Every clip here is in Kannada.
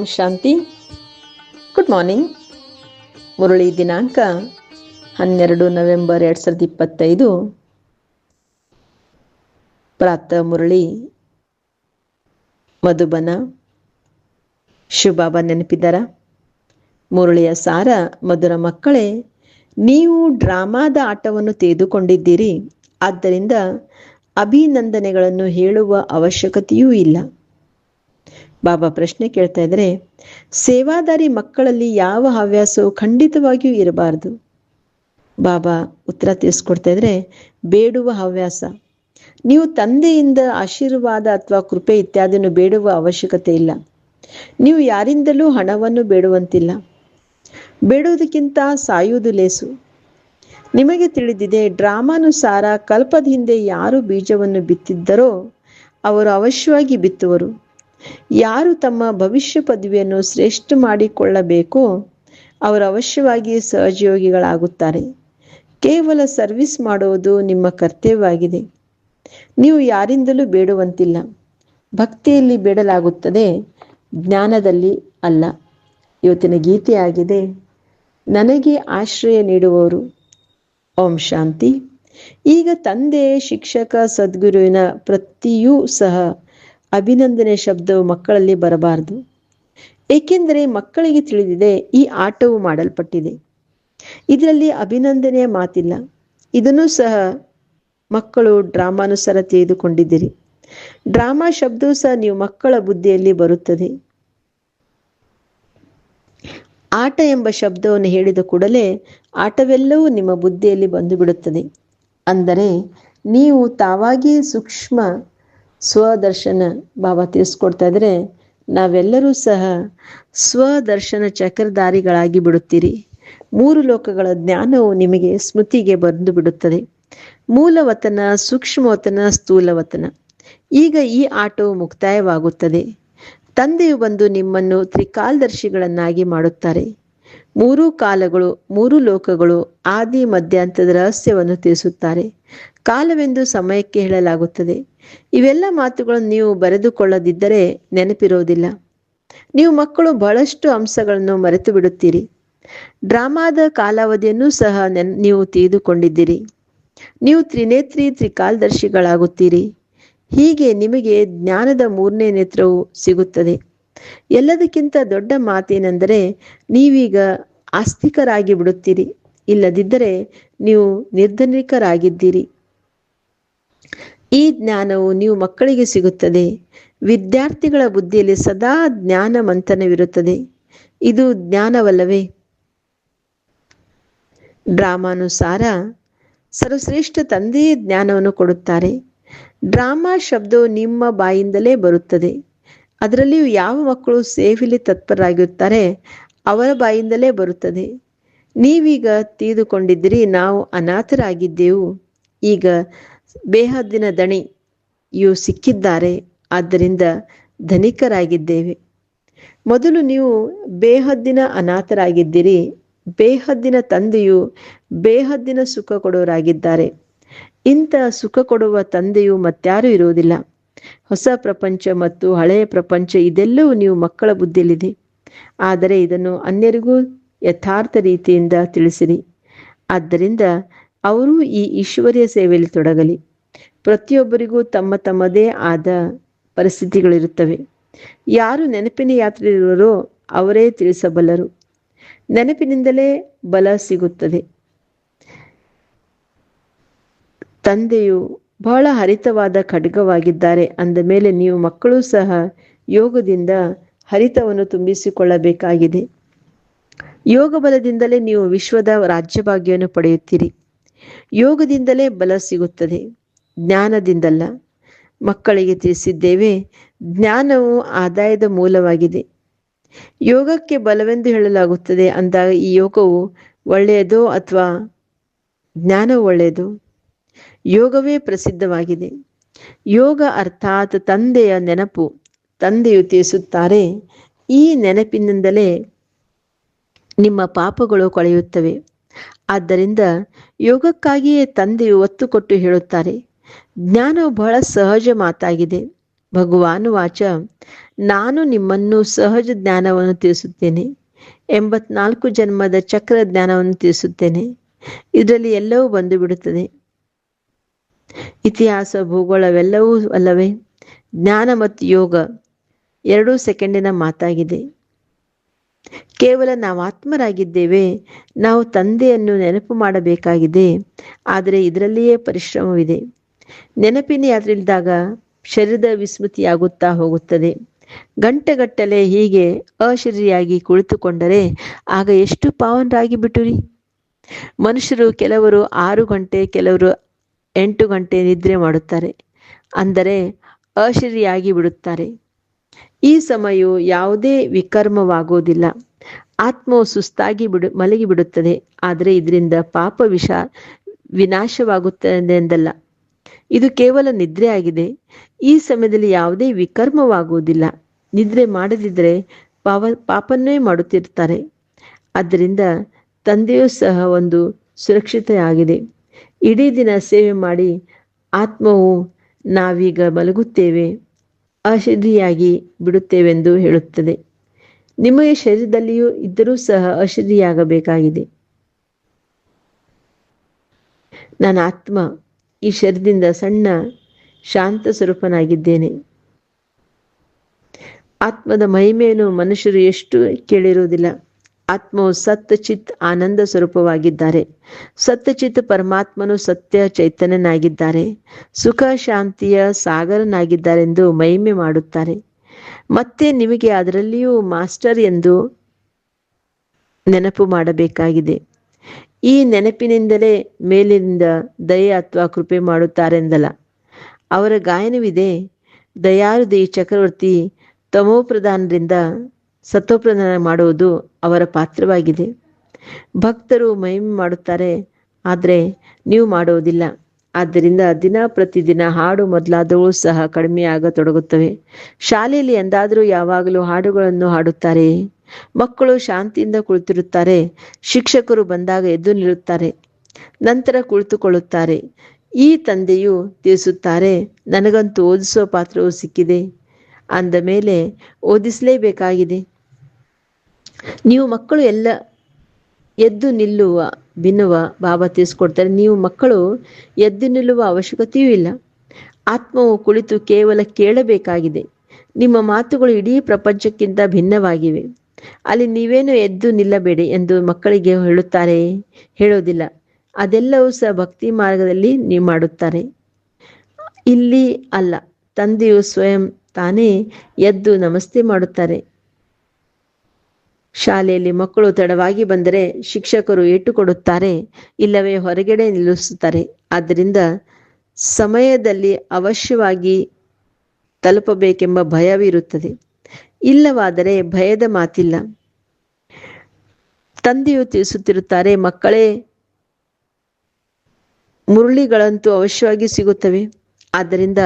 ಓಂ ಶಾಂತಿ. ಗುಡ್ ಮಾರ್ನಿಂಗ್ ಮುರಳಿ ದಿನಾಂಕ ಹನ್ನೆರಡು ನವೆಂಬರ್ ಎರಡು ಸಾವಿರದ ಇಪ್ಪತ್ತೈದು. ಪ್ರಾತಃ ಮುರಳಿ, ಮಧುಬನ ಶಿವಬಾಬಾ ನೆನಪಿದ್ದಾರ? ಮುರಳಿಯ ಸಾರ, ಮಧುರ ಮಕ್ಕಳೇ, ನೀವು ಡ್ರಾಮಾದ ಆಟವನ್ನು ತೆಗೆದುಕೊಂಡಿದ್ದೀರಿ. ಆದ್ದರಿಂದ ಅಭಿನಂದನೆಗಳನ್ನು ಹೇಳುವ ಅವಶ್ಯಕತೆಯೂ ಇಲ್ಲ. ಬಾಬಾ ಪ್ರಶ್ನೆ ಕೇಳ್ತಾ ಇದ್ರೆ, ಸೇವಾದಾರಿ ಮಕ್ಕಳಲ್ಲಿ ಯಾವ ಹವ್ಯಾಸವು ಖಂಡಿತವಾಗಿಯೂ ಇರಬಾರದು? ಬಾಬಾ ಉತ್ತರ ತಿಳಿಸ್ಕೊಡ್ತಾ ಇದ್ರೆ, ಬೇಡುವ ಹವ್ಯಾಸ. ನೀವು ತಂದೆಯಿಂದ ಆಶೀರ್ವಾದ ಅಥವಾ ಕೃಪೆ ಇತ್ಯಾದಿಯನ್ನು ಬೇಡುವ ಅವಶ್ಯಕತೆ ಇಲ್ಲ. ನೀವು ಯಾರಿಂದಲೂ ಹಣವನ್ನು ಬೇಡುವಂತಿಲ್ಲ. ಬೇಡುವುದಕ್ಕಿಂತ ಸಾಯುವುದು ಲೇಸು. ನಿಮಗೆ ತಿಳಿದಿದೆ, ಡ್ರಾಮಾನುಸಾರ ಕಲ್ಪದ ಹಿಂದೆ ಯಾರು ಬೀಜವನ್ನು ಬಿತ್ತಿದ್ದರೋ, ಅವರು ಅವಶ್ಯವಾಗಿ ಬಿತ್ತುವರು. ಯಾರು ತಮ್ಮ ಭವಿಷ್ಯ ಪದವಿಯನ್ನು ಶ್ರೇಷ್ಠ ಮಾಡಿಕೊಳ್ಳಬೇಕೋ? ಅವರು ಅವಶ್ಯವಾಗಿ ಸಹಜಯೋಗಿಗಳಾಗುತ್ತಾರೆ ಕೇವಲ ಸರ್ವಿಸ್ ಮಾಡುವುದು ನಿಮ್ಮ ಕರ್ತವ್ಯವಾಗಿದೆ. ನೀವು ಯಾರಿಂದಲೂ ಬೇಡುವಂತಿಲ್ಲ. ಭಕ್ತಿಯಲ್ಲಿ ಬೇಡಲಾಗುತ್ತದೆ, ಜ್ಞಾನದಲ್ಲಿ ಅಲ್ಲ. ಇವತ್ತಿನ ಗೀತೆಯಾಗಿದೆ ನನಗೆ ಆಶ್ರಯ ನೀಡುವವರು. ಓಂ ಶಾಂತಿ. ಈಗ ತಂದೆ, ಶಿಕ್ಷಕ, ಸದ್ಗುರುವಿನ ಪ್ರತಿಯೂ ಸಹ ಅಭಿನಂದನೆ ಶಬ್ದವು ಮಕ್ಕಳಲ್ಲಿ ಬರಬಾರದು. ಏಕೆಂದರೆ ಮಕ್ಕಳಿಗೆ ತಿಳಿದಿದೆ ಈ ಆಟವು ಮಾಡಲ್ಪಟ್ಟಿದೆ. ಇದರಲ್ಲಿ ಅಭಿನಂದನೆಯ ಮಾತಿಲ್ಲ. ಇದನ್ನು ಸಹ ಮಕ್ಕಳು ಡ್ರಾಮಾನುಸಾರ ತೆಗೆದುಕೊಂಡಿದ್ದೀರಿ ಡ್ರಾಮಾ ಶಬ್ದವು ಸಹ ನೀವು ಮಕ್ಕಳ ಬುದ್ಧಿಯಲ್ಲಿ ಬರುತ್ತದೆ. ಆಟ ಎಂಬ ಶಬ್ದವನ್ನು ಹೇಳಿದ ಕೂಡಲೇ ಆಟವೆಲ್ಲವೂ ನಿಮ್ಮ ಬುದ್ಧಿಯಲ್ಲಿ ಬಂದು ಬಿಡುತ್ತದೆ ಅಂದರೆ ನೀವು ತಾವಾಗಿ ಸೂಕ್ಷ್ಮ ಸ್ವದರ್ಶನ ಬಾಬಾ ತಿಳಿಸ್ಕೊಡ್ತಾ ಇದ್ರೆ ನಾವೆಲ್ಲರೂ ಸಹ ಸ್ವದರ್ಶನ ಚಕ್ರಧಾರಿಗಳಾಗಿ ಬಿಡುತ್ತೀರಿ. ಮೂರು ಲೋಕಗಳ ಜ್ಞಾನವು ನಿಮಗೆ ಸ್ಮೃತಿಗೆ ಬಂದು ಬಿಡುತ್ತದೆ. ಮೂಲವತನ, ಸೂಕ್ಷ್ಮವತನ, ಸ್ಥೂಲವತನ. ಈಗ ಈ ಆಟವು ಮುಕ್ತಾಯವಾಗುತ್ತದೆ. ತಂದೆಯು ಬಂದು ನಿಮ್ಮನ್ನು ತ್ರಿಕಾಲದರ್ಶಿಗಳನ್ನಾಗಿ ಮಾಡುತ್ತಾರೆ. ಮೂರು ಕಾಲಗಳು, ಮೂರು ಲೋಕಗಳು, ಆದಿ ಮಧ್ಯಾಂತದ ರಹಸ್ಯವನ್ನು ತಿಳಿಸುತ್ತಾರೆ. ಕಾಲವೆಂದು ಸಮಯಕ್ಕೆ ಹೇಳಲಾಗುತ್ತದೆ. ಇವೆಲ್ಲ ಮಾತುಗಳನ್ನು ನೀವು ಬರೆದುಕೊಳ್ಳದಿದ್ದರೆ ನೆನಪಿರೋದಿಲ್ಲ ನೀವು ಮಕ್ಕಳು ಬಹಳಷ್ಟು ಅಂಶಗಳನ್ನು ಮರೆತು ಬಿಡುತ್ತೀರಿ ಡ್ರಾಮಾದ ಕಾಲಾವಧಿಯನ್ನು ಸಹ ನೆನ್, ನೀವು ತಿಳಿದುಕೊಂಡಿದ್ದೀರಿ. ನೀವು ತ್ರಿನೇತ್ರಿ ತ್ರಿಕಾಲದರ್ಶಿಗಳಾಗುತ್ತೀರಿ. ಹೀಗೆ ನಿಮಗೆ ಜ್ಞಾನದ ಮೂರನೇ ನೇತ್ರವು ಸಿಗುತ್ತದೆ. ಎಲ್ಲದಕ್ಕಿಂತ ದೊಡ್ಡ ಮಾತೇನೆಂದರೆ ನೀವೀಗ ಆಸ್ತಿಕರಾಗಿ ಬಿಡುತ್ತೀರಿ ಇಲ್ಲದಿದ್ದರೆ ನೀವು ನಿರ್ಧನಿಕರಾಗಿದ್ದೀರಿ. ಈ ಜ್ಞಾನವು ನೀವು ಮಕ್ಕಳಿಗೆ ಸಿಗುತ್ತದೆ. ವಿದ್ಯಾರ್ಥಿಗಳ ಬುದ್ಧಿಯಲ್ಲಿ ಸದಾ ಜ್ಞಾನ ಮಂಥನವಿರುತ್ತದೆ ಇದು ಜ್ಞಾನವಲ್ಲವೇ? ಡ್ರಾಮಾನುಸಾರ ಸರ್ವಶ್ರೇಷ್ಠ ತಂದೆಯೇ ಜ್ಞಾನವನ್ನು ಕೊಡುತ್ತಾರೆ. ಡ್ರಾಮಾ ಶಬ್ದವು ನಿಮ್ಮ ಬಾಯಿಂದಲೇ ಬರುತ್ತದೆ. ಅದರಲ್ಲಿಯೂ ಯಾವ ಮಕ್ಕಳು ಸೇವೆಯಲ್ಲಿ ತತ್ಪರರಾಗಿರುತ್ತಾರೆ ಅವರ ಬಾಯಿಂದಲೇ ಬರುತ್ತದೆ. ನೀವೀಗ ತಿಳಿದುಕೊಂಡಿದ್ದೀರಿ ನಾವು ಅನಾಥರಾಗಿದ್ದೆವು. ಈಗ ಬೇಹದ್ದಿನ ದಣಿಯು ಸಿಕ್ಕಿದ್ದಾರೆ, ಆದ್ದರಿಂದ ಧನಿಕರಾಗಿದ್ದೇವೆ. ಮೊದಲು ನೀವು ಬೇಹದ್ದಿನ ಅನಾಥರಾಗಿದ್ದೀರಿ, ಬೇಹದ್ದಿನ ತಂದೆಯು ಬೇಹದ್ದಿನ ಸುಖ ಕೊಡೋರಾಗಿದ್ದಾರೆ. ಇಂಥ ಸುಖ ಕೊಡುವ ತಂದೆಯು ಮತ್ತಾರು ಇರುವುದಿಲ್ಲ. ಹೊಸ ಪ್ರಪಂಚ ಮತ್ತು ಹಳೆಯ ಪ್ರಪಂಚ ಇದೆಲ್ಲವೂ ನೀವು ಮಕ್ಕಳ ಬುದ್ಧಿಯಲ್ಲಿದೆ. ಆದರೆ ಇದನ್ನು ಅನ್ಯರಿಗೂ ಯಥಾರ್ಥ ರೀತಿಯಿಂದ ತಿಳಿಸಿರಿ. ಆದ್ದರಿಂದ ಅವರು ಈ ಈಶ್ವರ್ಯ ಸೇವೆಯಲ್ಲಿ ತೊಡಗಲಿ. ಪ್ರತಿಯೊಬ್ಬರಿಗೂ ತಮ್ಮ ತಮ್ಮದೇ ಆದ ಪರಿಸ್ಥಿತಿಗಳಿರುತ್ತವೆ. ಯಾರು ನೆನಪಿನ ಯಾತ್ರೆಯಿರುವರೋ ಅವರೇ ತಿಳಿಸಬಲ್ಲರು. ನೆನಪಿನಿಂದಲೇ ಬಲ ಸಿಗುತ್ತದೆ. ತಂದೆಯು ಬಹಳ ಹರಿತವಾದ ಖಡ್ಗವಾಗಿದ್ದಾರೆ. ಅಂದ ಮೇಲೆ ನೀವು ಮಕ್ಕಳು ಸಹ ಯೋಗದಿಂದ ಹರಿತವನ್ನು ತುಂಬಿಸಿಕೊಳ್ಳಬೇಕಾಗಿದೆ. ಯೋಗ ಬಲದಿಂದಲೇ ನೀವು ವಿಶ್ವದ ರಾಜ್ಯಭಾಗ್ಯವನ್ನು ಪಡೆಯುತ್ತೀರಿ. ಯೋಗದಿಂದಲೇ ಬಲ ಸಿಗುತ್ತದೆ. ಜ್ಞಾನದಿಂದಲ್ಲ. ಮಕ್ಕಳಿಗೆ ತಿಳಿಸಿದ್ದೇವೆ, ಜ್ಞಾನವು ಆದಾಯದ ಮೂಲವಾಗಿದೆ. ಯೋಗಕ್ಕೆ ಬಲವೆಂದು ಹೇಳಲಾಗುತ್ತದೆ ಅಂದಾಗ ಈ ಯೋಗವು ಒಳ್ಳೆಯದೋ ಅಥವಾ ಜ್ಞಾನವು ಒಳ್ಳೆಯದು? ಯೋಗವೇ ಪ್ರಸಿದ್ಧವಾಗಿದೆ. ಯೋಗ ಅರ್ಥಾತ್ ತಂದೆಯ ನೆನಪು. ತಂದೆಯು ತಿಳಿಸುತ್ತಾರೆ, ಈ ನೆನಪಿನಿಂದಲೇ ನಿಮ್ಮ ಪಾಪಗಳು ಕೊಳೆಯುತ್ತವೆ. ಆದ್ದರಿಂದ ಯೋಗಕ್ಕಾಗಿಯೇ ತಂದೆಯು ಒತ್ತು ಕೊಟ್ಟು ಹೇಳುತ್ತಾರೆ ಜ್ಞಾನವು ಬಹಳ ಸಹಜ ಮಾತಾಗಿದೆ. ಭಗವಾನ್ ವಾಚ, ನಾನು ನಿಮ್ಮನ್ನು ಸಹಜ ಜ್ಞಾನವನ್ನು ತಿಳಿಸುತ್ತೇನೆ. ಎಂಬತ್ನಾಲ್ಕು ಜನ್ಮದ ಚಕ್ರ ಜ್ಞಾನವನ್ನು ತಿಳಿಸುತ್ತೇನೆ. ಇದರಲ್ಲಿ ಎಲ್ಲವೂ ಬಂದು ಬಿಡುತ್ತದೆ ಇತಿಹಾಸ, ಭೂಗೋಳವೆಲ್ಲವೂ ಅಲ್ಲವೇ? ಜ್ಞಾನ ಮತ್ತು ಯೋಗ ಎರಡೂ ಸೆಕೆಂಡಿನ ಮಾತಾಗಿದೆ. ಕೇವಲ ನಾವು ಆತ್ಮರಾಗಿದ್ದೇವೆ ನಾವು ತಂದೆಯನ್ನು ನೆನಪು ಮಾಡಬೇಕಾಗಿದೆ, ಆದರೆ ಇದರಲ್ಲಿಯೇ ಪರಿಶ್ರಮವಿದೆ. ನೆನಪಿನ ಯಾತ್ರಿಲ್ದಾಗ ಶರೀರದ ವಿಸ್ಮೃತಿಯಾಗುತ್ತಾ ಹೋಗುತ್ತದೆ. ಗಂಟೆಗಟ್ಟಲೆ ಹೀಗೆ ಅಶರೀರಿಯಾಗಿ ಕುಳಿತುಕೊಂಡರೆ ಆಗ ಎಷ್ಟು ಪಾವನರಾಗಿ ಬಿಟ್ಟುರಿ ಮನುಷ್ಯರು ಕೆಲವರು ಆರು ಗಂಟೆ, ಕೆಲವರು ಎಂಟು ಗಂಟೆ ನಿದ್ರೆ ಮಾಡುತ್ತಾರೆ. ಅಂದರೆ ಅಶರೀರಿಯಾಗಿ ಬಿಡುತ್ತಾರೆ. ಈ ಸಮಯವು ಯಾವುದೇ ವಿಕರ್ಮವಾಗುವುದಿಲ್ಲ. ಆತ್ಮವು ಸುಸ್ತಾಗಿ ಬಿಡು ಮಲಗಿ ಬಿಡುತ್ತದೆ ಆದರೆ ಇದರಿಂದ ಪಾಪ ವಿಷ ವಿನಾಶವಾಗುತ್ತದೆ ಎಂದಲ್ಲ. ಇದು ಕೇವಲ ನಿದ್ರೆ ಆಗಿದೆ ಈ ಸಮಯದಲ್ಲಿ ಯಾವುದೇ ವಿಕರ್ಮವಾಗುವುದಿಲ್ಲ. ನಿದ್ರೆ ಮಾಡದಿದ್ದರೆ ಪಾವ, ಪಾಪನ್ನೇ ಮಾಡುತ್ತಿರ್ತಾರೆ ಆದ್ದರಿಂದ ತಂದೆಯೂ ಸಹ ಒಂದು ಸುರಕ್ಷಿತ ಆಗಿದೆ ಇಡೀ ದಿನ ಸೇವೆ ಮಾಡಿ ಆತ್ಮವು ನಾವೀಗ ಮಲಗುತ್ತೇವೆ. ಅಶುದ್ಧಿಯಾಗಿ ಬಿಡುತ್ತೇವೆಂದು ಹೇಳುತ್ತದೆ. ನಿಮಗೆ ಶರೀರದಲ್ಲಿಯೂ ಇದ್ದರೂ ಸಹ ಅಶುದ್ಧಿಯಾಗಬೇಕಾಗಿದೆ. ನನ್ನ ಆತ್ಮ, ಈ ಶರೀರದಿಂದ ಸಣ್ಣ, ಶಾಂತ ಸ್ವರೂಪನಾಗಿದ್ದೇನೆ. ಆತ್ಮದ ಮಹಿಮೆಯನ್ನು ಮನುಷ್ಯರು ಎಷ್ಟು ಕೇಳಿರುವುದಿಲ್ಲ. ಆತ್ಮವು ಸತ್ಯ ಚಿತ್ ಆನಂದ ಸ್ವರೂಪವಾಗಿದ್ದಾರೆ. ಸತ್ಯಚಿತ್ ಪರಮಾತ್ಮನು ಸತ್ಯ ಚೈತನ್ಯನಾಗಿದ್ದಾರೆ. ಸುಖ ಶಾಂತಿಯ ಸಾಗರನಾಗಿದ್ದಾರೆಂದು ಮಹಿಮೆ ಮಾಡುತ್ತಾರೆ. ಮತ್ತೆ ನಿಮಗೆ ಅದರಲ್ಲಿಯೂ ಮಾಸ್ಟರ್ ಎಂದು ನೆನಪು ಮಾಡಬೇಕಾಗಿದೆ. ಈ ನೆನಪಿನಿಂದಲೇ ಮೇಲಿನಿಂದ ದಯೆ ಅಥವಾ ಕೃಪೆ ಮಾಡುತ್ತಾರೆಂದಲ್ಲ. ಅವರ ಗಾಯನವಿದೆ ದಯಾರುದಿ ಚಕ್ರವರ್ತಿ, ತಮೋಪ್ರಧಾನರಿಂದ ಸತ್ವಪ್ರದಾನ ಮಾಡುವುದು ಅವರ ಪಾತ್ರವಾಗಿದೆ. ಭಕ್ತರು ಮಹಿಮೆ ಮಾಡುತ್ತಾರೆ, ಆದರೆ ನೀವು ಮಾಡುವುದಿಲ್ಲ. ಆದ್ದರಿಂದ ದಿನ ಪ್ರತಿದಿನ ಹಾಡು ಮೊದಲಾದವು ಸಹ ಕಡಿಮೆಯಾಗತೊಡಗುತ್ತವೆ ಶಾಲೆಯಲ್ಲಿ ಎಂದಾದರೂ ಯಾವಾಗಲೂ ಹಾಡುಗಳನ್ನು ಹಾಡುತ್ತಾರೆ. ಮಕ್ಕಳು ಶಾಂತಿಯಿಂದ ಕುಳಿತಿರುತ್ತಾರೆ. ಶಿಕ್ಷಕರು ಬಂದಾಗ ಎದ್ದು ನಿಲ್ಲುತ್ತಾರೆ. ನಂತರ ಕುಳಿತುಕೊಳ್ಳುತ್ತಾರೆ. ಈ ತಂದೆಯು ತಿಳಿಸುತ್ತಾರೆ, ನನಗಂತೂ ಓದಿಸುವ ಪಾತ್ರವು ಸಿಕ್ಕಿದೆ. ಅಂದ ಮೇಲೆ ಓದಿಸಲೇಬೇಕಾಗಿದೆ. ನೀವು ಮಕ್ಕಳು ಎಲ್ಲ ಎದ್ದು ನಿಲ್ಲುವ, ಬಿನ್ನುವ ಭಾವ ತಿಳಿಸ್ಕೊಡ್ತಾರೆ. ನೀವು ಮಕ್ಕಳು ಎದ್ದು ನಿಲ್ಲುವ ಅವಶ್ಯಕತೆಯೂ ಇಲ್ಲ. ಆತ್ಮವು ಕುಳಿತು ಕೇವಲ ಕೇಳಬೇಕಾಗಿದೆ. ನಿಮ್ಮ ಮಾತುಗಳು ಇಡೀ ಪ್ರಪಂಚಕ್ಕಿಂತ ಭಿನ್ನವಾಗಿವೆ. ಅಲ್ಲಿ ನೀವೇನು ಎದ್ದು ನಿಲ್ಲಬೇಡಿ ಎಂದು ಮಕ್ಕಳಿಗೆ ಹೇಳುತ್ತಾರೆ? ಹೇಳೋದಿಲ್ಲ. ಅದೆಲ್ಲವೂ ಸಹ ಭಕ್ತಿ ಮಾರ್ಗದಲ್ಲಿ ನೀವು ಮಾಡುತ್ತಾರೆ. ಇಲ್ಲಿ ಅಲ್ಲ, ತಂದೆಯು ಸ್ವಯಂ ತಾನೇ ಎದ್ದು ನಮಸ್ತೆ ಮಾಡುತ್ತಾರೆ. ಶಾಲೆಯಲ್ಲಿ ಮಕ್ಕಳು ತಡವಾಗಿ ಬಂದರೆ ಶಿಕ್ಷಕರು ಏಟು ಕೊಡುತ್ತಾರೆ ಇಲ್ಲವೇ ಹೊರಗಡೆ ನಿಲ್ಲಿಸುತ್ತಾರೆ. ಆದ್ದರಿಂದ ಸಮಯದಲ್ಲಿ ಅವಶ್ಯವಾಗಿ ತಲುಪಬೇಕೆಂಬ ಭಯವಿರುತ್ತದೆ ಇಲ್ಲವಾದರೆ ಭಯದ ಮಾತಿಲ್ಲ. ತಂದೆಯು ತಿಳಿಸುತ್ತಿರುತ್ತಾರೆ, ಮಕ್ಕಳೇ, ಮುರುಳಿಗಳಂತೂ ಅವಶ್ಯವಾಗಿ ಸಿಗುತ್ತವೆ. ಆದ್ದರಿಂದ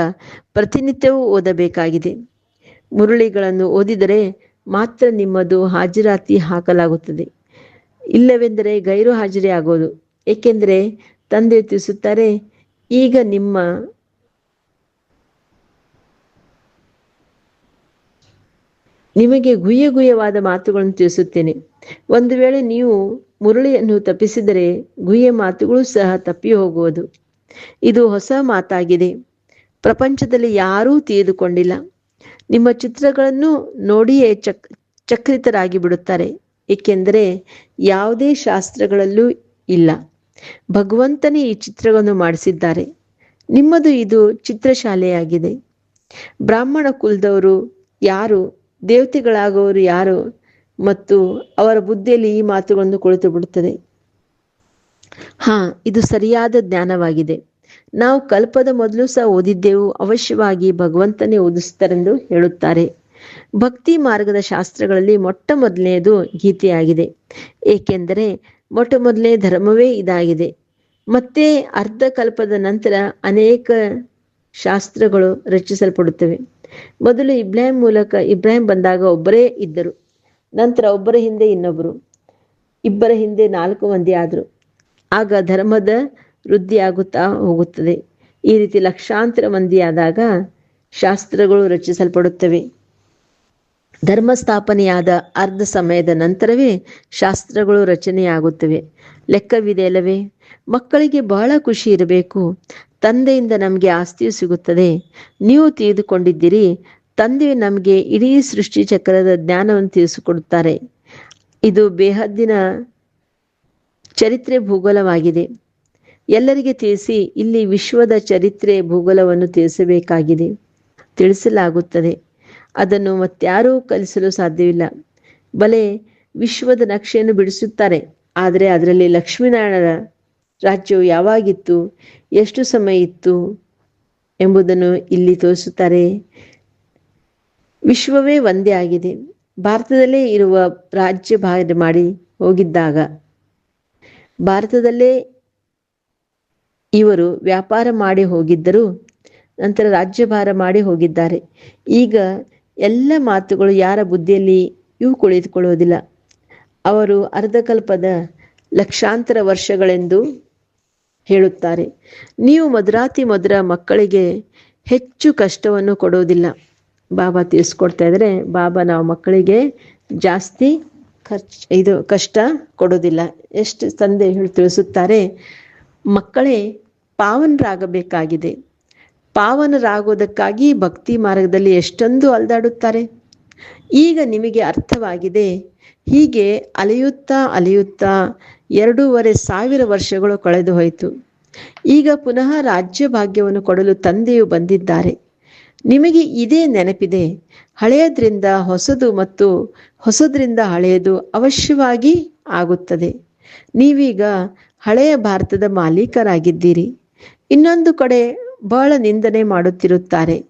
ಪ್ರತಿನಿತ್ಯವೂ ಓದಬೇಕಾಗಿದೆ. ಮುರುಳಿಗಳನ್ನು ಓದಿದರೆ ಮಾತ್ರ ನಿಮ್ಮದು ಹಾಜರಾತಿ ಹಾಕಲಾಗುತ್ತದೆ. ಇಲ್ಲವೆಂದರೆ ಗೈರು ಹಾಜರಿ ಆಗೋದು ಏಕೆಂದರೆ ತಂದೆ ತಿಳಿಸುತ್ತಾರೆ, ಈಗ ನಿಮ್ಮ ನಿಮಗೆ ಗುಯ್ಯ ಗುಯ್ಯವಾದ ಮಾತುಗಳನ್ನು ತಿಳಿಸುತ್ತೇನೆ. ಒಂದು ವೇಳೆ ನೀವು ಮುರುಳಿಯನ್ನು ತಪ್ಪಿಸಿದರೆ ಗುಯ್ಯ ಮಾತುಗಳು ಸಹ ತಪ್ಪಿ ಹೋಗುವುದು. ಇದು ಹೊಸ ಮಾತಾಗಿದೆ. ಪ್ರಪಂಚದಲ್ಲಿ ಯಾರೂ ತಿಳಿದುಕೊಂಡಿಲ್ಲ ನಿಮ್ಮ ಚಿತ್ರಗಳನ್ನು ನೋಡಿಯೇ ಚಕ್ ಚಕ್ರಿತರಾಗಿ ಬಿಡುತ್ತಾರೆ ಏಕೆಂದರೆ ಯಾವುದೇ ಶಾಸ್ತ್ರಗಳಲ್ಲೂ ಇಲ್ಲ. ಭಗವಂತನೇ ಈ ಚಿತ್ರಗಳನ್ನು ಮಾಡಿಸಿದ್ದಾರೆ. ನಿಮ್ಮದು ಇದು ಚಿತ್ರಶಾಲೆಯಾಗಿದೆ. ಬ್ರಾಹ್ಮಣ ಕುಲದವರು ಯಾರು ದೇವತೆಗಳಾಗುವವರು ಯಾರು ಮತ್ತು ಅವರ ಬುದ್ಧಿಯಲ್ಲಿ ಈ ಮಾತುಗಳನ್ನು ಕುಳಿತು ಬಿಡುತ್ತದೆ ಹಾ, ಇದು ಸರಿಯಾದ ಜ್ಞಾನವಾಗಿದೆ. ನಾವು ಕಲ್ಪದ ಮೊದಲು ಸಹ ಓದಿದ್ದೆವು. ಅವಶ್ಯವಾಗಿ ಭಗವಂತನೇ ಓದಿಸ್ತಾರೆಂದು ಹೇಳುತ್ತಾರೆ. ಭಕ್ತಿ ಮಾರ್ಗದ ಶಾಸ್ತ್ರಗಳಲ್ಲಿ ಮೊಟ್ಟ ಮೊದಲನೆಯದು ಗೀತೆಯಾಗಿದೆ. ಏಕೆಂದರೆ ಮೊಟ್ಟ ಮೊದಲನೇ ಧರ್ಮವೇ ಇದಾಗಿದೆ. ಮತ್ತೆ ಅರ್ಧ ಕಲ್ಪದ ನಂತರ ಅನೇಕ ಶಾಸ್ತ್ರಗಳು ರಚಿಸಲ್ಪಡುತ್ತವೆ. ಮೊದಲು ಇಬ್ರಾಹಿಂ ಮೂಲಕ, ಇಬ್ರಾಹಿಂ ಬಂದಾಗ ಒಬ್ಬರೇ ಇದ್ದರು. ನಂತರ ಒಬ್ಬರ ಹಿಂದೆ ಇನ್ನೊಬ್ಬರು. ಇಬ್ಬರ ಹಿಂದೆ ನಾಲ್ಕು ಮಂದಿ ಆದರು. ಆಗ ಧರ್ಮದ ವೃದ್ಧಿಯಾಗುತ್ತಾ ಹೋಗುತ್ತದೆ. ಈ ರೀತಿ ಲಕ್ಷಾಂತರ ಮಂದಿಯಾದಾಗ ಶಾಸ್ತ್ರಗಳು ರಚಿಸಲ್ಪಡುತ್ತವೆ. ಧರ್ಮ ಸ್ಥಾಪನೆಯಾದ ಅರ್ಧ ಸಮಯದ ನಂತರವೇ ಶಾಸ್ತ್ರಗಳು ರಚನೆಯಾಗುತ್ತವೆ. ಲೆಕ್ಕವಿದೆ ಅಲ್ಲವೇ? ಮಕ್ಕಳಿಗೆ ಬಹಳ ಖುಷಿ ಇರಬೇಕು. ತಂದೆಯಿಂದ ನಮಗೆ ಆಸ್ತಿಯು ಸಿಗುತ್ತದೆ. ನೀವು ತಿಳಿದುಕೊಂಡಿದ್ದೀರಿ, ತಂದೆ ನಮಗೆ ಇಡೀ ಸೃಷ್ಟಿ ಚಕ್ರದ ಜ್ಞಾನವನ್ನು ತಿಳಿಸಿಕೊಡುತ್ತಾರೆ. ಇದು ಬೇಹದ್ದಿನ ಚರಿತ್ರೆ ಭೂಗೋಳವಾಗಿದೆ. ಎಲ್ಲರಿಗೆ ತಿಳಿಸಿ ಇಲ್ಲಿ ವಿಶ್ವದ ಚರಿತ್ರೆ ಭೂಗೋಳವನ್ನು ತಿಳಿಸಬೇಕಾಗಿದೆ. ತಿಳಿಸಲಾಗುತ್ತದೆ. ಅದನ್ನು ಮತ್ಯಾರೂ ಕಲಿಸಲು ಸಾಧ್ಯವಿಲ್ಲ. ಬಲೆ ವಿಶ್ವದ ನಕ್ಷೆಯನ್ನು ಬಿಡಿಸುತ್ತಾರೆ. ಆದರೆ ಅದರಲ್ಲಿ ಲಕ್ಷ್ಮೀನಾರಾಯಣರ ರಾಜ್ಯವು ಯಾವಾಗಿತ್ತು, ಎಷ್ಟು ಸಮಯ ಇತ್ತು ಎಂಬುದನ್ನು ಇಲ್ಲಿ ತೋರಿಸುತ್ತಾರೆ. ವಿಶ್ವವೇ ಒಂದೇ ಆಗಿದೆ. ಭಾರತದಲ್ಲೇ ಇರುವ ರಾಜ್ಯ ಭಾಗ ಮಾಡಿ ಹೋಗಿದ್ದಾಗ ಭಾರತದಲ್ಲೇ ಇವರು ವ್ಯಾಪಾರ ಮಾಡಿ ಹೋಗಿದ್ದರು, ನಂತರ ರಾಜ್ಯಭಾರ ಮಾಡಿ ಹೋಗಿದ್ದಾರೆ. ಈಗ ಎಲ್ಲ ಮಾತುಗಳು ಯಾರ ಬುದ್ಧಿಯಲ್ಲಿ ಇವು ಕುಳಿತುಕೊಳ್ಳುವುದಿಲ್ಲ. ಅವರು ಅರ್ಧಕಲ್ಪದ ಲಕ್ಷಾಂತರ ವರ್ಷಗಳೆಂದು ಹೇಳುತ್ತಾರೆ. ನೀವು ಮದ್ರಾತಿ ಮಧುರ ಮಕ್ಕಳಿಗೆ ಹೆಚ್ಚು ಕಷ್ಟವನ್ನು ಕೊಡುವುದಿಲ್ಲ. ಬಾಬಾ ತಿಳಿಸ್ಕೊಡ್ತಾ ಇದ್ರೆ ಬಾಬಾ, ನಾವು ಮಕ್ಕಳಿಗೆ ಜಾಸ್ತಿ ಖರ್ಚು, ಇದು ಕಷ್ಟ ಕೊಡೋದಿಲ್ಲ ಎಷ್ಟು ತಂದೆ ಹೇಳಿ ತಿಳಿಸುತ್ತಾರೆ, ಮಕ್ಕಳೇ ಪಾವನರಾಗಬೇಕಾಗಿದೆ. ಪಾವನರಾಗೋದಕ್ಕಾಗಿ ಭಕ್ತಿ ಮಾರ್ಗದಲ್ಲಿ ಎಷ್ಟೊಂದು ಅಲ್ದಾಡುತ್ತಾರೆ. ಈಗ ನಿಮಗೆ ಅರ್ಥವಾಗಿದೆ. ಹೀಗೆ ಅಲೆಯುತ್ತಾ ಅಲೆಯುತ್ತಾ ಎರಡೂವರೆ ಸಾವಿರ ವರ್ಷಗಳು ಕಳೆದು ಹೋಯಿತು. ಈಗ ಪುನಃ ರಾಜ್ಯ ಭಾಗ್ಯವನ್ನು ಕೊಡಲು ತಂದೆಯು ಬಂದಿದ್ದಾರೆ. ನಿಮಗೆ ಇದೇ ನೆನಪಿದೆ. ಹಳೆಯದ್ರಿಂದ ಹೊಸದು ಮತ್ತು ಹೊಸದ್ರಿಂದ ಹಳೆಯದು ಅವಶ್ಯವಾಗಿ ಆಗುತ್ತದೆ. ನೀವೀಗ ಹಳೆಯ ಭಾರತದ ಮಾಲೀಕರಾಗಿದ್ದೀರಿ. ಇನ್ನೊಂದು ಕಡೆ ಬಹಳ ನಿಂದನೆ ಮಾಡುತ್ತಿರುತ್ತಾರೆ.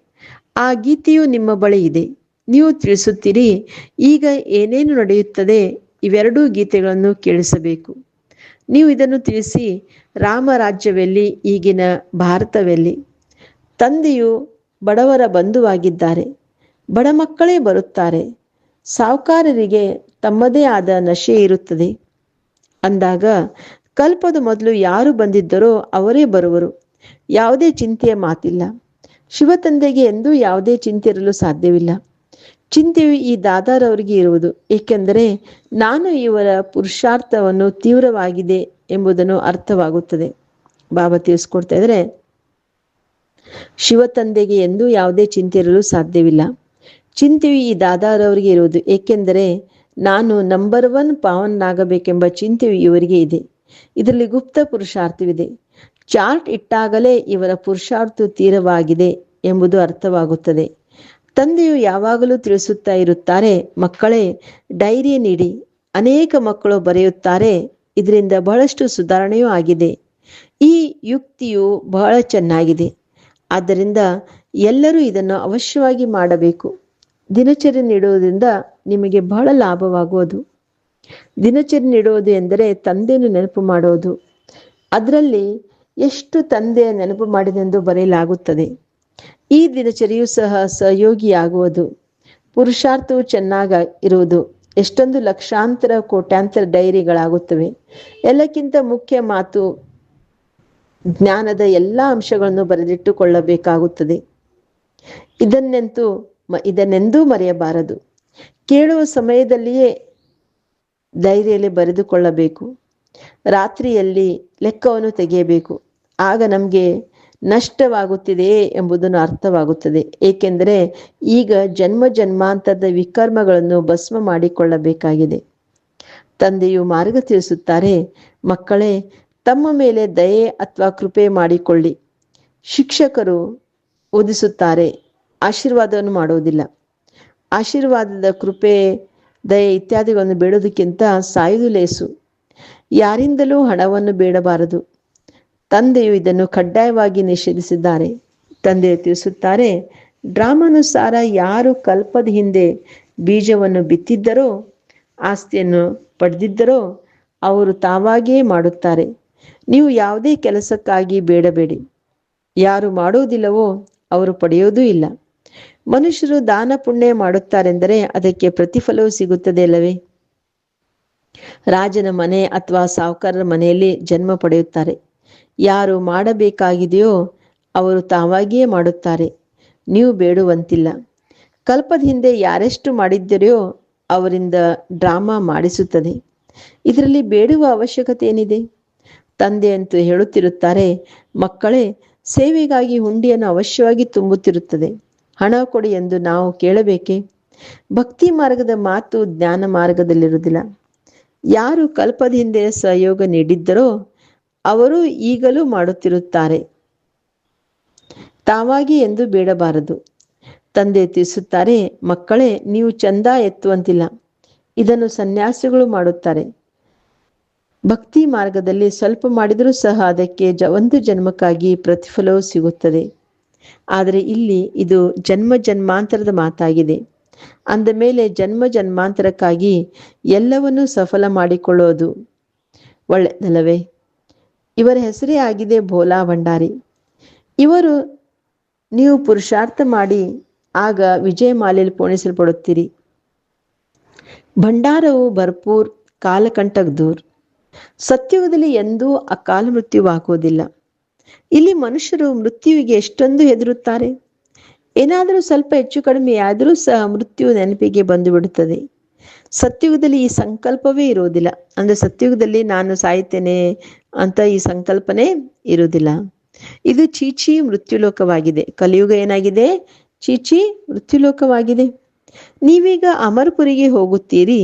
ಆ ಗೀತೆಯು ನಿಮ್ಮ ಬಳಿ ಇದೆ. ನೀವು ತಿಳಿಸುತ್ತೀರಿ, ಈಗ ಏನೇನು ನಡೆಯುತ್ತದೆ ಇವೆರಡೂ ಗೀತೆಗಳನ್ನು ಕೇಳಿಸಬೇಕು. ನೀವು ಇದನ್ನು ತಿಳಿಸಿ ರಾಮರಾಜ್ಯವೆಲ್ಲಿ ಈಗಿನ ಭಾರತವೆಲ್ಲಿ? ತಂದೆಯು ಬಡವರ ಬಂಧುವಾಗಿದ್ದಾರೆ. ಬಡ ಮಕ್ಕಳೇ ಬರುತ್ತಾರೆ. ಸಾವುಕಾರರಿಗೆ ತಮ್ಮದೇ ಆದ ನಶೆ ಇರುತ್ತದೆ. ಅಂದಾಗ ಕಲ್ಪದ ಮೊದಲು ಯಾರು ಬಂದಿದ್ದರೋ ಅವರೇ ಬರುವರು. ಯಾವುದೇ ಚಿಂತೆಯ ಮಾತಿಲ್ಲ. ಶಿವ ತಂದೆಗೆ ಎಂದೂ ಯಾವುದೇ ಚಿಂತೆ ಇರಲು ಸಾಧ್ಯವಿಲ್ಲ. ಚಿಂತೆಯು ಈ ದಾದಾರವರಿಗೆ ಇರುವುದು. ಏಕೆಂದರೆ ನಾನು ಇವರ ಪುರುಷಾರ್ಥವನ್ನು ತೀವ್ರವಾಗಿದೆ ಎಂಬುದನ್ನು ಅರ್ಥವಾಗುತ್ತದೆ. ಬಾಬಾ ತಿಳಿಸ್ಕೊಡ್ತಾ ಇದ್ರೆ ಶಿವ ತಂದೆಗೆ ಎಂದೂ ಯಾವುದೇ ಚಿಂತೆ ಇರಲು ಸಾಧ್ಯವಿಲ್ಲ. ಚಿಂತೆಯು ಈ ದಾದಾರವರಿಗೆ ಇರುವುದು. ಏಕೆಂದರೆ ನಾನು ನಂಬರ್ ಒನ್ ಪಾವನಾಗಬೇಕೆಂಬ ಚಿಂತೆಯು ಇವರಿಗೆ ಇದೆ. ಇದರಲ್ಲಿ ಗುಪ್ತ ಪುರುಷಾರ್ಥವಿದೆ. ಚಾರ್ಟ್ ಇಟ್ಟಾಗಲೇ ಇವರ ಪುರುಷಾರ್ಥ ತೀರವಾಗಿದೆ ಎಂಬುದು ಅರ್ಥವಾಗುತ್ತದೆ. ತಂದೆಯು ಯಾವಾಗಲೂ ತಿಳಿಸುತ್ತಾ ಇರುತ್ತಾರೆ, ಮಕ್ಕಳೇ, ಡೈರಿ ನೀಡಿ. ಅನೇಕ ಮಕ್ಕಳು ಬರೆಯುತ್ತಾರೆ, ಇದರಿಂದ ಬಹಳಷ್ಟು ಸುಧಾರಣೆಯೂ ಆಗಿದೆ. ಈ ಯುಕ್ತಿಯು ಬಹಳ ಚೆನ್ನಾಗಿದೆ. ಆದ್ದರಿಂದ ಎಲ್ಲರೂ ಇದನ್ನು ಅವಶ್ಯವಾಗಿ ಮಾಡಬೇಕು. ದಿನಚರಿ ನೀಡುವುದರಿಂದ ನಿಮಗೆ ಬಹಳ ಲಾಭವಾಗುವುದು. ದಿನಚರಿ ನೀಡುವುದು ಎಂದರೆ ತಂದೆಯನ್ನು ನೆನಪು ಮಾಡುವುದು. ಅದರಲ್ಲಿ ಎಷ್ಟು ತಂದೆಯ ನೆನಪು ಮಾಡಿದೆಂದು ಬರೆಯಲಾಗುತ್ತದೆ. ಈ ದಿನಚರಿಯು ಸಹ ಸಹಯೋಗಿಯಾಗುವುದು. ಪುರುಷಾರ್ಥವು ಚೆನ್ನಾಗ ಇರುವುದು. ಎಷ್ಟೊಂದು ಲಕ್ಷಾಂತರ, ಕೋಟ್ಯಾಂತರ ಡೈರಿಗಳಾಗುತ್ತವೆ. ಎಲ್ಲಕ್ಕಿಂತ ಮುಖ್ಯ ಮಾತು ಜ್ಞಾನದ ಎಲ್ಲ ಅಂಶಗಳನ್ನು ಬರೆದಿಟ್ಟುಕೊಳ್ಳಬೇಕಾಗುತ್ತದೆ. ಇದನ್ನೆಂತೂ ಇದನ್ನೆಂದೂ ಮರೆಯಬಾರದು. ಕೇಳುವ ಸಮಯದಲ್ಲಿಯೇ ಡೈರಿಯಲ್ಲಿ ಬರೆದುಕೊಳ್ಳಬೇಕು. ರಾತ್ರಿಯಲ್ಲಿ ಲೆಕ್ಕವನ್ನು ತೆಗೆಯಬೇಕು. ಆಗ ನಮಗೆ ನಷ್ಟವಾಗುತ್ತಿದೆ ಎಂಬುದನ್ನು ಅರ್ಥವಾಗುತ್ತದೆ. ಏಕೆಂದರೆ ಈಗ ಜನ್ಮ ಜನ್ಮಾಂತರದ ವಿಕರ್ಮಗಳನ್ನು ಭಸ್ಮ ಮಾಡಿಕೊಳ್ಳಬೇಕಾಗಿದೆ. ತಂದೆಯು ಮಾರ್ಗ ತಿಳಿಸುತ್ತಾರೆ, ಮಕ್ಕಳೇ, ತಮ್ಮ ಮೇಲೆ ದಯೆ ಅಥವಾ ಕೃಪೆ ಮಾಡಿಕೊಳ್ಳಿ. ಶಿಕ್ಷಕರು ಓದಿಸುತ್ತಾರೆ, ಆಶೀರ್ವಾದವನ್ನು ಮಾಡುವುದಿಲ್ಲ. ಆಶೀರ್ವಾದದ ಕೃಪೆ, ದಯೆ ಇತ್ಯಾದಿಗಳನ್ನು ಬೇಡೋದಕ್ಕಿಂತ ಸಾಯುದು ಲೇಸು. ಯಾರಿಂದಲೂ ಹಣವನ್ನು ಬೇಡಬಾರದು. ತಂದೆಯು ಇದನ್ನು ಕಡ್ಡಾಯವಾಗಿ ನಿಷೇಧಿಸಿದ್ದಾರೆ. ತಂದೆ ತಿಳಿಸುತ್ತಾರೆ, ಡ್ರಾಮಾನುಸಾರ ಯಾರು ಕಲ್ಪದ ಹಿಂದೆ ಬೀಜವನ್ನು ಬಿತ್ತಿದ್ದರೋ, ಆಸ್ತಿಯನ್ನು ಪಡೆದಿದ್ದರೋ, ಅವರು ತಾವಾಗಿಯೇ ಮಾಡುತ್ತಾರೆ. ನೀವು ಯಾವುದೇ ಕೆಲಸಕ್ಕಾಗಿ ಬೇಡಬೇಡಿ. ಯಾರು ಮಾಡುವುದಿಲ್ಲವೋ ಅವರು ಪಡೆಯೋದೂ ಇಲ್ಲ. ಮನುಷ್ಯರು ದಾನ ಪುಣ್ಯ ಮಾಡುತ್ತಾರೆಂದರೆ ಅದಕ್ಕೆ ಪ್ರತಿಫಲವೂ ಸಿಗುತ್ತದೆ ಅಲ್ಲವೇ? ರಾಜನ ಮನೆ ಅಥವಾ ಸಾಹುಕಾರರ ಮನೆಯಲ್ಲಿ ಜನ್ಮ ಪಡೆಯುತ್ತಾರೆ. ಯಾರು ಮಾಡಬೇಕಾಗಿದೆಯೋ ಅವರು ತಾವಾಗಿಯೇ ಮಾಡುತ್ತಾರೆ. ನೀವು ಬೇಡುವಂತಿಲ್ಲ. ಕಲ್ಪದ ಹಿಂದೆ ಯಾರೆಷ್ಟು ಮಾಡಿದ್ದರೆಯೋ ಅವರಿಂದ ಡ್ರಾಮಾ ಮಾಡಿಸುತ್ತದೆ. ಇದರಲ್ಲಿ ಬೇಡುವ ಅವಶ್ಯಕತೆ ಏನಿದೆ ತಂದೆ ಅಂತೂ ಹೇಳುತ್ತಿರುತ್ತಾರೆ, ಮಕ್ಕಳೇ, ಸೇವೆಗಾಗಿ ಹುಂಡಿಯನ್ನು ಅವಶ್ಯವಾಗಿ ತುಂಬುತ್ತಿರುತ್ತದೆ. ಹಣ ಕೊಡಿ ಎಂದು ನಾವು ಕೇಳಬೇಕೆ? ಭಕ್ತಿ ಮಾರ್ಗದ ಮಾತು ಜ್ಞಾನ ಮಾರ್ಗದಲ್ಲಿರುವುದಿಲ್ಲ. ಯಾರು ಕಲ್ಪದ ಹಿಂದೆ ಸಹಯೋಗ ನೀಡಿದ್ದರೋ ಅವರು ಈಗಲೂ ಮಾಡುತ್ತಿರುತ್ತಾರೆ. ತಾವಾಗಿ ಎಂದು ಬೇಡಬಾರದು. ತಂದೆ ತಿಳಿಸುತ್ತಾರೆ, ಮಕ್ಕಳೇ, ನೀವು ಚಂದ ಎತ್ತುವಂತಿಲ್ಲ. ಇದನ್ನು ಸನ್ಯಾಸಿಗಳು ಮಾಡುತ್ತಾರೆ. ಭಕ್ತಿ ಮಾರ್ಗದಲ್ಲಿ ಸ್ವಲ್ಪ ಮಾಡಿದರೂ ಸಹ ಅದಕ್ಕೆ ಜ, ಒಂದು ಜನ್ಮಕ್ಕಾಗಿ ಪ್ರತಿಫಲವೂ ಸಿಗುತ್ತದೆ. ಆದರೆ ಇಲ್ಲಿ ಇದು ಜನ್ಮ ಜನ್ಮಾಂತರದ ಮಾತಾಗಿದೆ. ಅಂದ ಮೇಲೆ ಜನ್ಮ ಜನ್ಮಾಂತರಕ್ಕಾಗಿ ಎಲ್ಲವನ್ನೂ ಸಫಲ ಮಾಡಿಕೊಳ್ಳೋದು ಒಳ್ಳೆಯದಲ್ಲವೇ ಇವರ ಹೆಸರೇ ಆಗಿದೆ ಭೋಲಾ ಭಂಡಾರಿ. ಇವರು ನೀವು ಪುರುಷಾರ್ಥ ಮಾಡಿ ಆಗ ವಿಜಯ ಮಾಲೆಯಲ್ಲಿ ಪೋಣಿಸಲ್ಪಡುತ್ತೀರಿ. ಭಂಡಾರವು ಭರ್ಪೂರ್ ಕಾಲಕಂಟಕ್ ದೂರ್. ಸತ್ಯುಗದಲ್ಲಿ ಎಂದೂ ಅಕಾಲ ಮೃತ್ಯುವಾಗುವುದಿಲ್ಲ ಇಲ್ಲಿ ಮನುಷ್ಯರು ಮೃತ್ಯುವಿಗೆ ಎಷ್ಟೊಂದು ಹೆದರುತ್ತಾರೆ. ಏನಾದರೂ ಸ್ವಲ್ಪ ಹೆಚ್ಚು ಕಡಿಮೆ ಆದರೂ ಸಹ ಮೃತ್ಯು ನೆನಪಿಗೆ ಬಂದು ಬಿಡುತ್ತದೆ ಸತ್ಯುಗದಲ್ಲಿ ಈ ಸಂಕಲ್ಪವೇ ಇರುವುದಿಲ್ಲ. ಅಂದ್ರೆ ಸತ್ಯುಗದಲ್ಲಿ ನಾನು ಸಾಯ್ತೇನೆ ಅಂತ ಈ ಸಂಕಲ್ಪನೆ ಇರುವುದಿಲ್ಲ. ಇದು ಚೀಚಿ ಮೃತ್ಯುಲೋಕವಾಗಿದೆ. ಕಲಿಯುಗ ಏನಾಗಿದೆ? ಚೀಚಿ ಮೃತ್ಯುಲೋಕವಾಗಿದೆ. ನೀವೀಗ ಅಮರ್ಪುರಿಗೆ ಹೋಗುತ್ತೀರಿ.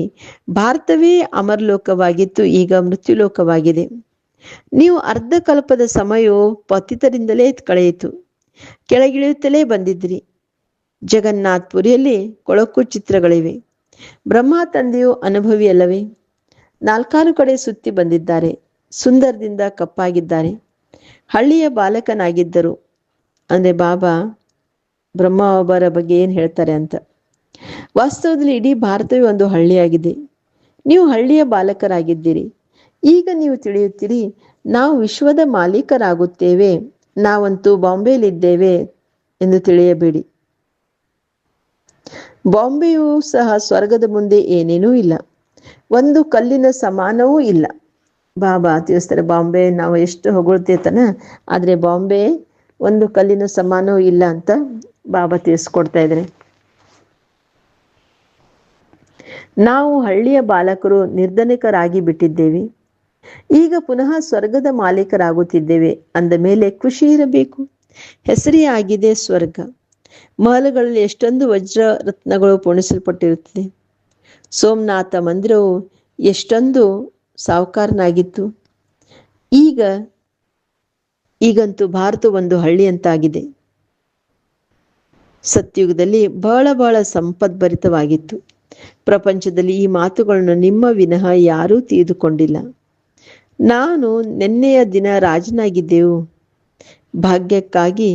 ಭಾರತವೇ ಅಮರ್ಲೋಕವಾಗಿತ್ತು, ಈಗ ಮೃತ್ಯುಲೋಕವಾಗಿದೆ. ನೀವು ಅರ್ಧ ಕಲ್ಪದ ಸಮಯವು ಪತಿತರಿಂದಲೇ ಕಳೆಯಿತು. ಕೆಳಗಿಳಿಯುತ್ತಲೇ ಬಂದಿದ್ರಿ ಜಗನ್ನಾಥ್ ಪುರಿಯಲ್ಲಿ ಕೊಳಕು ಚಿತ್ರಗಳಿವೆ. ಬ್ರಹ್ಮ ತಂದೆಯು ಅನುಭವಿ ಅಲ್ಲವೇ ನಾಲ್ಕಾರು ಕಡೆ ಸುತ್ತಿ ಬಂದಿದ್ದಾರೆ, ಸುಂದರದಿಂದ ಕಪ್ಪಾಗಿದ್ದಾರೆ. ಹಳ್ಳಿಯ ಬಾಲಕನಾಗಿದ್ದರು. ಅಂದ್ರೆ ಬಾಬಾ, ಬ್ರಹ್ಮ ಒಬ್ಬರ ಬಗ್ಗೆ ಏನು ಹೇಳ್ತಾರೆ ಅಂತ. ವಾಸ್ತವದಲ್ಲಿ ಇಡೀ ಭಾರತವೇ ಒಂದು ಹಳ್ಳಿಯಾಗಿದೆ. ನೀವು ಹಳ್ಳಿಯ ಬಾಲಕರಾಗಿದ್ದೀರಿ. ಈಗ ನೀವು ತಿಳಿಯುತ್ತೀರಿ, ನಾವು ವಿಶ್ವದ ಮಾಲೀಕರಾಗುತ್ತೇವೆ. ನಾವಂತೂ ಬಾಂಬೆಯಲ್ಲಿದ್ದೇವೆ ಎಂದು ತಿಳಿಯಬೇಡಿ. ಬಾಂಬೆಯೂ ಸಹ ಸ್ವರ್ಗದ ಮುಂದೆ ಏನೇನೂ ಇಲ್ಲ. ಒಂದು ಕಲ್ಲಿನ ಸಮಾನವೂ ಇಲ್ಲ. ಬಾಬಾ ತಿಳಿಸ್ತಾರೆ ಬಾಂಬೆ, ನಾವು ಎಷ್ಟು ಹೊಗಳ್ತೇತನ? ಆದರೆ ಬಾಂಬೆ ಒಂದು ಕಲ್ಲಿನ ಸಮಾನವೂ ಇಲ್ಲ ಅಂತ ಬಾಬಾ ತಿಳಿಸ್ಕೊಡ್ತಾ ಇದ್ದಾರೆ ನಾವು ಹಳ್ಳಿಯ ಬಾಲಕರು ನಿರ್ಧನಿಕರಾಗಿ ಬಿಟ್ಟಿದ್ದೇವೆ. ಈಗ ಪುನಃ ಸ್ವರ್ಗದ ಮಾಲೀಕರಾಗುತ್ತಿದ್ದೇವೆ. ಅಂದ ಮೇಲೆ ಖುಷಿ ಇರಬೇಕು. ಹೆಸರೇ ಆಗಿದೆ ಸ್ವರ್ಗ. ಮಹಲುಗಳಲ್ಲಿ ಎಷ್ಟೊಂದು ವಜ್ರ ರತ್ನಗಳು ಪೋಣಿಸಲ್ಪಟ್ಟಿರುತ್ತದೆ. ಸೋಮನಾಥ ಮಂದಿರವು ಎಷ್ಟೊಂದು ಸಾವುಕಾರನಾಗಿತ್ತು ಈಗ, ಈಗಂತೂ ಭಾರತ ಒಂದು ಹಳ್ಳಿ ಅಂತಾಗಿದೆ ಸತ್ಯುಗದಲ್ಲಿ ಬಹಳ ಬಹಳ ಸಂಪದ್ಭರಿತವಾಗಿತ್ತು. ಪ್ರಪಂಚದಲ್ಲಿ ಈ ಮಾತುಗಳನ್ನು ನಿಮ್ಮ ವಿನಃ ಯಾರೂ ತಿಳಿದುಕೊಂಡಿಲ್ಲ. ನಾನು ನಿನ್ನೆಯ ದಿನ ರಾಜನಾಗಿದ್ದೆವು. ಭಾಗ್ಯಕ್ಕಾಗಿ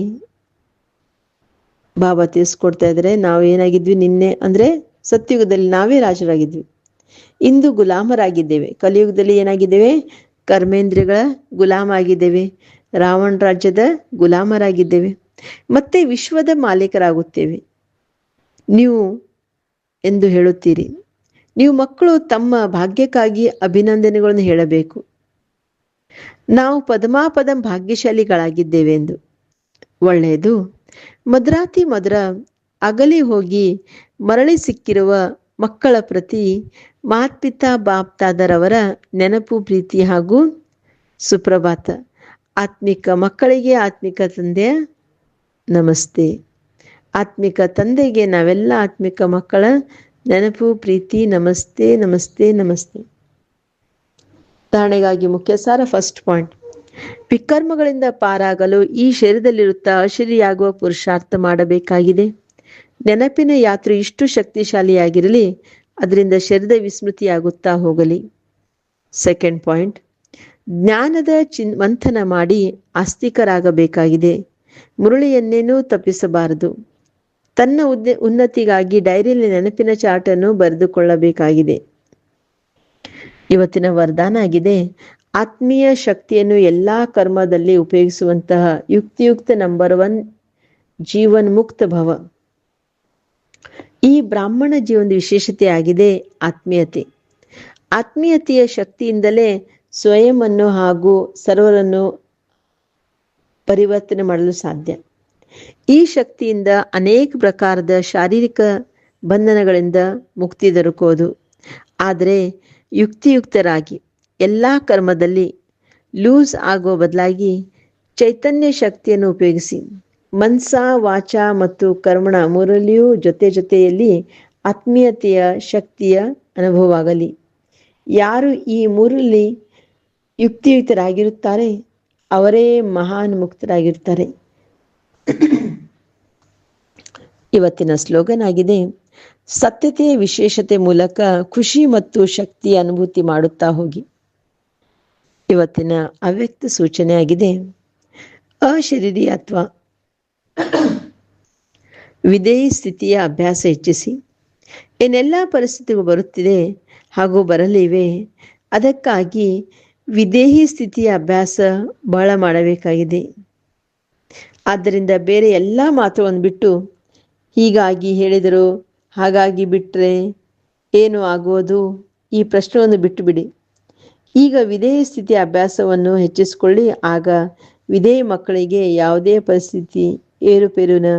ಬಾಬಾ ತಿಳಿಸ್ಕೊಡ್ತಾ ಇದ್ದಾರೆ ನಾವು ಏನಾಗಿದ್ವಿ? ನಿನ್ನೆ ಅಂದ್ರೆ ಸತ್ಯುಗದಲ್ಲಿ ನಾವೇ ರಾಜರಾಗಿದ್ವಿ. ಇಂದು ಗುಲಾಮರಾಗಿದ್ದೇವೆ. ಕಲಿಯುಗದಲ್ಲಿ ಏನಾಗಿದ್ದೇವೆ? ಕರ್ಮೇಂದ್ರಿಗಳ ಗುಲಾಮ ಆಗಿದ್ದೇವೆ ರಾವಣ ರಾಜ್ಯದ ಗುಲಾಮರಾಗಿದ್ದೇವೆ. ಮತ್ತೆ ವಿಶ್ವದ ಮಾಲೀಕರಾಗುತ್ತೇವೆ. ನೀವು ಎಂದು ಹೇಳುತ್ತೀರಿ. ನೀವು ಮಕ್ಕಳು ತಮ್ಮ ಭಾಗ್ಯಕ್ಕಾಗಿ ಅಭಿನಂದನೆಗಳನ್ನು ಹೇಳಬೇಕು. ನಾವು ಪದಮಾಪದ ಭಾಗ್ಯಶಾಲಿಗಳಾಗಿದ್ದೇವೆ ಎಂದು. ಒಳ್ಳೆಯದು. ಮದ್ರಾತಿ ಮದ್ರ ಅಗಲಿ ಹೋಗಿ ಮರಳಿ ಸಿಕ್ಕಿರುವ ಮಕ್ಕಳ ಪ್ರತಿ ಮಾತ್ಪಿತಾ ಬಾಪ್ತಾದರವರ ನೆನಪು, ಪ್ರೀತಿ ಹಾಗೂ ಸುಪ್ರಭಾತ. ಆತ್ಮಿಕ ಮಕ್ಕಳಿಗೆ ಆತ್ಮಿಕ ತಂದೆಯ ನಮಸ್ತೆ. ಆತ್ಮಿಕ ತಂದೆಗೆ ನಾವೆಲ್ಲ ಆತ್ಮಿಕ ಮಕ್ಕಳ ನೆನಪು, ಪ್ರೀತಿ, ನಮಸ್ತೆ ನಮಸ್ತೆ ನಮಸ್ತೆ. ಧಾರಣೆಗಾಗಿ ಮುಖ್ಯ ಸಾರ ಫಸ್ಟ್ ಪಾಯಿಂಟ್ ವಿಕರ್ಮಗಳಿಂದ ಪಾರಾಗಲು ಈ ಶರೀರದಲ್ಲಿರುತ್ತಾ ಅಶರೀರಿಯಾಗುವ ಪುರುಷಾರ್ಥ ಮಾಡಬೇಕಾಗಿದೆ. ನೆನಪಿನ ಯಾತ್ರೆ ಇಷ್ಟು ಶಕ್ತಿಶಾಲಿಯಾಗಿರಲಿ, ಅದರಿಂದ ಶರೀರ ವಿಸ್ಮೃತಿಯಾಗುತ್ತಾ ಹೋಗಲಿ. ಸೆಕೆಂಡ್ ಪಾಯಿಂಟ್, ಜ್ಞಾನದ ಚಿನ್, ಮಂಥನ ಮಾಡಿ ಆಸ್ತಿಕರಾಗಬೇಕಾಗಿದೆ. ಮುರುಳಿಯನ್ನೇನೂ ತಪ್ಪಿಸಬಾರದು. ತನ್ನ ಉದ್ದೆ ಉನ್ನತಿಗಾಗಿ ಡೈರಿಯಲ್ಲಿ ನೆನಪಿನ ಚಾಟನ್ನು ಬರೆದುಕೊಳ್ಳಬೇಕಾಗಿದೆ. ಇವತ್ತಿನ ವರದಾನ ಆಗಿದೆ ಆತ್ಮೀಯ ಶಕ್ತಿಯನ್ನು ಎಲ್ಲಾ ಕರ್ಮದಲ್ಲಿ ಉಪಯೋಗಿಸುವಂತಹ ಯುಕ್ತಿಯುಕ್ತ ನಂಬರ್ ಒನ್ ಜೀವನ್ ಮುಕ್ತ ಭವ. ಈ ಬ್ರಾಹ್ಮಣ ಜೀವನದ ವಿಶೇಷತೆ ಆಗಿದೆ ಆತ್ಮೀಯತೆ. ಆತ್ಮೀಯತೆಯ ಶಕ್ತಿಯಿಂದಲೇ ಸ್ವಯಂ ಅನ್ನು ಹಾಗೂ ಸರ್ವರನ್ನು ಪರಿವರ್ತನೆ ಮಾಡಲು ಸಾಧ್ಯ. ಈ ಶಕ್ತಿಯಿಂದ ಅನೇಕ ಪ್ರಕಾರದ ಶಾರೀರಿಕ ಬಂಧನಗಳಿಂದ ಮುಕ್ತಿ ದೊರಕೋದು ಆದರೆ ಯುಕ್ತಿಯುಕ್ತರಾಗಿ ಎಲ್ಲ ಕರ್ಮದಲ್ಲಿ ಲೂಸ್ ಆಗುವ ಬದಲಾಗಿ ಚೈತನ್ಯ ಶಕ್ತಿಯನ್ನು ಉಪಯೋಗಿಸಿ. ಮನ್ಸ, ವಾಚ ಮತ್ತು ಕರ್ಮಣ ಮೂರಲ್ಲಿಯೂ ಜೊತೆ ಜೊತೆಯಲ್ಲಿ ಆತ್ಮೀಯತೆಯ ಶಕ್ತಿಯ ಅನುಭವವಾಗಲಿ. ಯಾರು ಈ ಮೂರಲ್ಲಿ ಯುಕ್ತಿಯುತರಾಗಿರುತ್ತಾರೆ ಅವರೇ ಮಹಾನ್ ಮುಕ್ತರಾಗಿರ್ತಾರೆ ಇವತ್ತಿನ ಸ್ಲೋಗನ್ ಆಗಿದೆ ಸತ್ಯತೆಯ ವಿಶೇಷತೆ ಮೂಲಕ ಖುಷಿ ಮತ್ತು ಶಕ್ತಿಯ ಅನುಭೂತಿ ಮಾಡುತ್ತಾ ಹೋಗಿ. ಇವತ್ತಿನ ಅವ್ಯಕ್ತ ಸೂಚನೆ ಆಗಿದೆ. ಅಶರೀರಿ ಅಥವಾ ವಿದೇಹಿ ಸ್ಥಿತಿಯ ಅಭ್ಯಾಸ ಹೆಚ್ಚಿಸಿ, ಏನೆಲ್ಲ ಪರಿಸ್ಥಿತಿಗೂ ಬರುತ್ತಿದೆ ಹಾಗೂ ಬರಲಿವೆ, ಅದಕ್ಕಾಗಿ ವಿದೇಹಿ ಸ್ಥಿತಿಯ ಅಭ್ಯಾಸ ಬಹಳ ಮಾಡಬೇಕಾಗಿದೆ. ಆದ್ದರಿಂದ ಬೇರೆ ಎಲ್ಲ ಮಾತುಗಳನ್ನು ಬಿಟ್ಟು ಹೀಗಾಗಿ ಹೇಳಿದರು ಹಾಗಾಗಿ ಬಿಟ್ಟರೆ ಏನು ಆಗುವುದು? ಈ ಪ್ರಶ್ನೆಯನ್ನು ಬಿಟ್ಟು ಬಿಡಿ ಈಗ ವಿಧೇಯ ಸ್ಥಿತಿ ಅಭ್ಯಾಸವನ್ನು ಹೆಚ್ಚಿಸಿಕೊಳ್ಳಿ. ಆಗ ವಿಧೇಯ ಮಕ್ಕಳಿಗೆ ಯಾವುದೇ ಪರಿಸ್ಥಿತಿ ಏರುಪೇರಿನ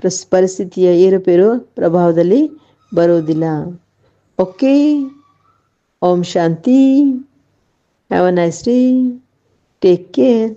ಪ್ರಸ್, ಪರಿಸ್ಥಿತಿಯ ಏರುಪೇರು ಪ್ರಭಾವದಲ್ಲಿ ಬರುವುದಿಲ್ಲ. ಓಕೆ. ಓಂ ಶಾಂತಿ. Have a nice day. Take care.